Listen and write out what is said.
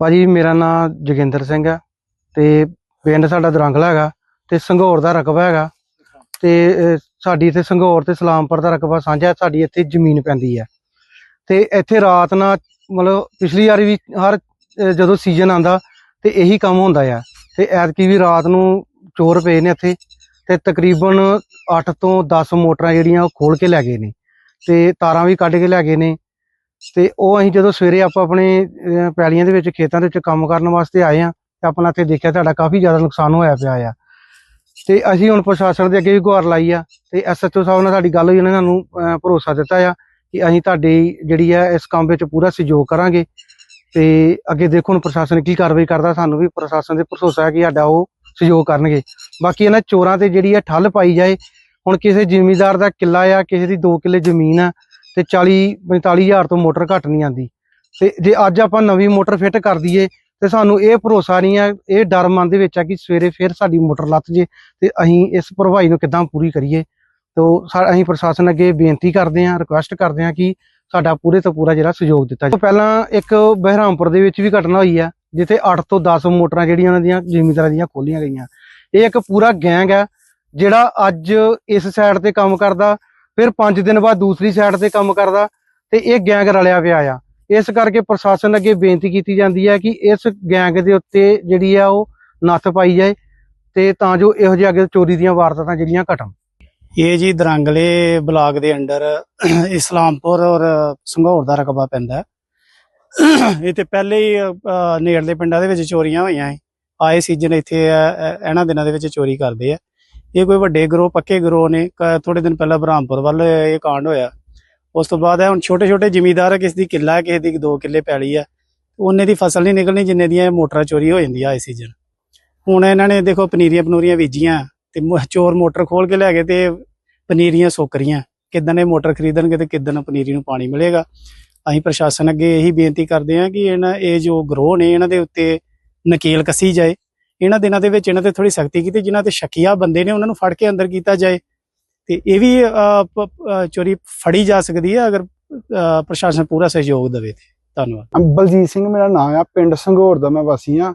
ਭਾਜੀ ਮੇਰਾ ਨਾਮ ਜੋਗਿੰਦਰ ਸਿੰਘ ਹੈ ਤੇ ਪਿੰਡ ਸਾਡਾ ਦਰੰਗਲਾ ਹੈਗਾ ਤੇ ਸੰਘੌਰ ਦਾ ਰਕਬਾ ਹੈਗਾ ਤੇ ਸਾਡੀ ਇੱਥੇ ਸੰਘੌਰ ਤੇ ਸਲਾਮਪੁਰ ਦਾ ਰਕਬਾ ਸਾਂਝਾ ਸਾਡੀ ਇੱਥੇ ਜ਼ਮੀਨ ਪੈਂਦੀ ਹੈ। ਤੇ ਇੱਥੇ ਰਾਤ ਨਾਲ ਮਤਲਬ ਪਿਛਲੀ ਵਾਰੀ ਵੀ ਹਰ ਜਦੋਂ ਸੀਜ਼ਨ ਆਂਦਾ ਤੇ ਇਹੀ ਕੰਮ ਹੁੰਦਾ ਆ। ਤੇ ਐਤਕੀ ਵੀ ਰਾਤ ਨੂੰ ਚੋਰ ਪਏ ਨੇ ਇੱਥੇ ਤੇ ਤਕਰੀਬਨ 8 ਤੋਂ 10 ਮੋਟਰਾਂ ਜਿਹੜੀਆਂ ਉਹ ਖੋਲ ਕੇ ਲੈ ਗਏ ਨੇ। ਤੇ ਤਾਰਾਂ ਵੀ ਕੱਢ ਕੇ ਲੈ ਗਏ ਨੇ ਤੇ ਉਹ ਅਸੀਂ ਜਦੋਂ ਸਵੇਰੇ ਆਪਾਂ ਆਪਣੇ ਪੈਲੀਆਂ ਦੇ ਵਿੱਚ ਖੇਤਾਂ ਦੇ ਵਿੱਚ ਕੰਮ ਕਰਨ ਵਾਸਤੇ ਆਏ ਆ ਤੇ ਆਪਣਾ ਇੱਥੇ ਦੇਖਿਆ ਤੁਹਾਡਾ ਕਾਫੀ ਜ਼ਿਆਦਾ ਨੁਕਸਾਨ ਹੋਇਆ ਪਿਆ ਆ। ਤੇ ਅਸੀਂ ਹੁਣ ਪ੍ਰਸ਼ਾਸਨ ਦੇ ਅੱਗੇ ਵੀ ਗੁਹਾਰ ਲਾਈ ਆ, ਤੇ ਐਸਐਚਓ ਸਾਹਿਬ ਨਾਲ ਸਾਡੀ ਗੱਲ ਹੋਈ, ਉਹਨਾਂ ਨੇ ਭਰੋਸਾ ਦਿੱਤਾ ਆ ਕਿ ਅਸੀਂ ਤੁਹਾਡੀ ਜਿਹੜੀ ਆ, ਇਸ ਕੰਮ ਵਿੱਚ ਪੂਰਾ ਸਹਿਯੋਗ ਕਰਾਂਗੇ। ਤੇ ਅੱਗੇ ਦੇਖੋ ਹੁਣ ਪ੍ਰਸ਼ਾਸਨ ਕੀ ਕਾਰਵਾਈ ਕਰਦਾ, ਸਾਨੂੰ ਵੀ ਪ੍ਰਸ਼ਾਸਨ ਦੇ ਭਰੋਸਾ ਹੈ ਕਿ ਸਾਡਾ ਉਹ ਸਹਿਯੋਗ ਕਰਨਗੇ। ਬਾਕੀ ਇਹਨਾਂ ਚੋਰਾਂ ਤੇ ਜਿਹੜੀ ਆ ਠੱਲ ਪਾਈ ਜਾਏ, ਹੁਣ ਕਿਸੇ ਜ਼ਿਮੀਂਦਾਰ ਦਾ ਕਿੱਲਾ ਆ, ਕਿਸੇ ਦੀ 2 ਕਿੱਲੇ ਜ਼ਮੀਨ ਆ ਤੇ 40 45 ਹਜ਼ਾਰ ਤੋਂ ਮੋਟਰ ਘੱਟ ਨਹੀਂ ਆਂਦੀ ਤੇ ਜੇ ਅੱਜ ਆਪਾਂ ਨਵੀਂ ਮੋਟਰ ਫਿੱਟ ਕਰ ਦਈਏ, ਤੇ ਸਾਨੂੰ ਇਹ ਭਰੋਸਾ ਨਹੀਂ ਹੈ, ਇਹ ਡਰ ਮਨ ਦੇ ਵਿੱਚ ਆ ਕਿ ਸਵੇਰੇ ਫਿਰ ਸਾਡੀ ਮੋਟਰ ਲੱਤ ਜੇ, ਤੇ ਅਸੀਂ ਇਸ ਭਰਵਾਈ ਨੂੰ ਕਿੱਦਾਂ ਪੂਰੀ ਕਰੀਏ। ਤੋ ਅਸੀਂ ਪ੍ਰਸ਼ਾਸਨ ਅੱਗੇ ਬੇਨਤੀ ਕਰਦੇ ਹਾਂ ਰਿਕੁਐਸਟ ਕਰਦੇ ਹਾਂ ਕਿ ਸਾਡਾ ਪੂਰੇ ਤੋਂ ਪੂਰਾ ਜਿਹੜਾ ਸਹਿਯੋਗ ਦਿੱਤਾ ਜਾਵੇ। ਪਹਿਲਾਂ ਇੱਕ ਬਹਿਰਾਮਪੁਰ ਦੇ ਵਿੱਚ ਵੀ ਘਟਨਾ ਹੋਈ ਆ ਜਿੱਥੇ 8 ਤੋਂ 10 ਮੋਟਰਾਂ ਜਿਹੜੀਆਂ ਉਹਨਾਂ ਦੀਆਂ ਜ਼ਿਮੀਂਦਾਰਾਂ ਦੀਆਂ ਖੋਲੀਆਂ ਗਈਆਂ। ਇਹ ਇੱਕ ਪੂਰਾ ਗੈਂਗ ਹੈ, ਜਿਹੜਾ ਅੱਜ ਇਸ ਸਾਈਡ ਤੇ ਕੰਮ ਕਰਦਾ ਫਿਰ 5 ਦਿਨ ਬਾਅਦ ਦੂਸਰੀ ਸਾਈਡ ਤੇ ਕੰਮ ਕਰਦਾ ਤੇ ਇਹ ਗੈਂਗ ਰਲਿਆ ਪਿਆ ਆ। ਇਸ ਕਰਕੇ ਪ੍ਰਸ਼ਾਸਨ ਅੱਗੇ ਬੇਨਤੀ ਕੀਤੀ ਜਾਂਦੀ ਹੈ ਕਿ ਇਸ ਗੈਂਗ ਦੇ ਉੱਤੇ ਜਿਹੜੀ ਆ ਉਹ ਨੱਥ ਪਾਈ ਜਾਏ ਤੇ ਤਾਂ ਜੋ ਇਹੋ ਜਿਹੇ ਅੱਗੇ ਚੋਰੀ ਦੀਆਂ ਵਾਰਦਾਤਾਂ ਜਿਹੜੀਆਂ ਘਟਣ। ਇਹ ਜੀ ਦਰੰਗਲੇ ਬਲਾਕ ਦੇ ਅੰਡਰ ਇਸਲਾਮਪੁਰ ਔਰ ਸੰਘੌਰ ਦਾ ਰਕਬਾ ਪੈਂਦਾ ਇਹ ਤੇ ਪਹਿਲੇ ਹੀ ਨੇੜਲੇ ਪਿੰਡਾਂ ਦੇ ਵਿੱਚ ਚੋਰੀਆਂ ਹੋਈਆਂ ਹੈ। ਆਏ ਸੀਜ਼ਨ ਇੱਥੇ ਇਹਨਾਂ ਦਿਨਾਂ ਦੇ ਵਿੱਚ ਚੋਰੀ ਕਰਦੇ ਆ। ਇਹ ਕੋਈ ਵੱਡੇ ਗਰੋਹ ਪੱਕੇ ਗਰੋਹ ਨੇ। ਥੋੜੇ ਦਿਨ ਪਹਿਲਾਂ ਬ੍ਰਹਮਪੁਰ ਵੱਲ ਇਹ ਕਾਂਡ ਹੋਇਆ। ਉਸ ਤੋਂ ਬਾਅਦ ਇਹ ਹੁਣ ਛੋਟੇ ਛੋਟੇ ਜ਼ਿਮੀਂਦਾਰ ਆ, ਕਿਸੇ ਦੀ ਕਿੱਲਾ ਹੈ ਕਿਸੇ ਦੀ 2 ਕਿੱਲੇ ਪੈਲੀ ਹੈ ਉਹਨੇ ਦੀ ਫਸਲ ਨਹੀਂ ਨਿਕਲਣੀ ਜਿੰਨੇ ਦੀਆਂ ਇਹ ਮੋਟਰਾਂ ਚੋਰੀ ਹੋ ਜਾਂਦੀਆਂ ਆਏ ਸੀਜ਼ਨ। ਹੁਣ ਇਹਨਾਂ ਨੇ ਦੇਖੋ ਪਨੀਰੀਆਂ ਪਨੂਰੀਆਂ ਬੀਜੀਆਂ ਤੇ ਮੁ- ਚੋਰ ਮੋਟਰ ਖੋਲ ਕੇ ਲੈ ਗਏ ਤੇ ਪਨੀਰੀਆਂ ਸੁੱਕ ਰਹੀਆਂ। ਕਿੱਦਣ ਇਹ ਮੋਟਰ ਖਰੀਦਣਗੇ ਤੇ ਕਿੱਦਣ ਪਨੀਰੀ ਨੂੰ ਪਾਣੀ ਮਿਲੇਗਾ? ਅਸੀਂ ਪ੍ਰਸ਼ਾਸਨ ਅੱਗੇ ਇਹੀ ਬੇਨਤੀ ਕਰਦੇ ਹਾਂ ਕਿ ਇਹਨਾਂ ਇਹ ਜੋ ਗਰੋਹ ਨੇ ਇਹਨਾਂ ਦੇ ਉੱਤੇ ਨਕੇਲ ਕੱਸੀ ਜਾਏ। ਇਹਨਾਂ ਦਿਨਾਂ ਦੇ ਵਿੱਚ ਇਹਨਾਂ ਤੇ ਥੋੜੀ ਸਖਤੀ ਕੀਤੀ ਜਿਨ੍ਹਾਂ ਤੇ ਸ਼ੱਕੀਆ ਬੰਦੇ ਨੇ ਉਹਨਾਂ ਨੂੰ ਫੜ ਕੇ ਅੰਦਰ ਕੀਤਾ ਜਾਏ। ਤੇ ਇਹ ਵੀ ਅਹ, ਚੋਰੀ ਫੜੀ ਜਾ ਸਕਦੀ ਹੈ ਅਗਰ ਪ੍ਰਸ਼ਾਸਨ ਪੂਰਾ ਸਹਿਯੋਗ ਦੇਵੇ ਤੇ। ਧੰਨਵਾਦ। ਬਲਜੀਤ ਸਿੰਘ ਮੇਰਾ ਨਾਮ ਆ ਪਿੰਡ ਸੰਘੌਰ ਦਾ ਮੈਂ ਵਾਸੀ ਆ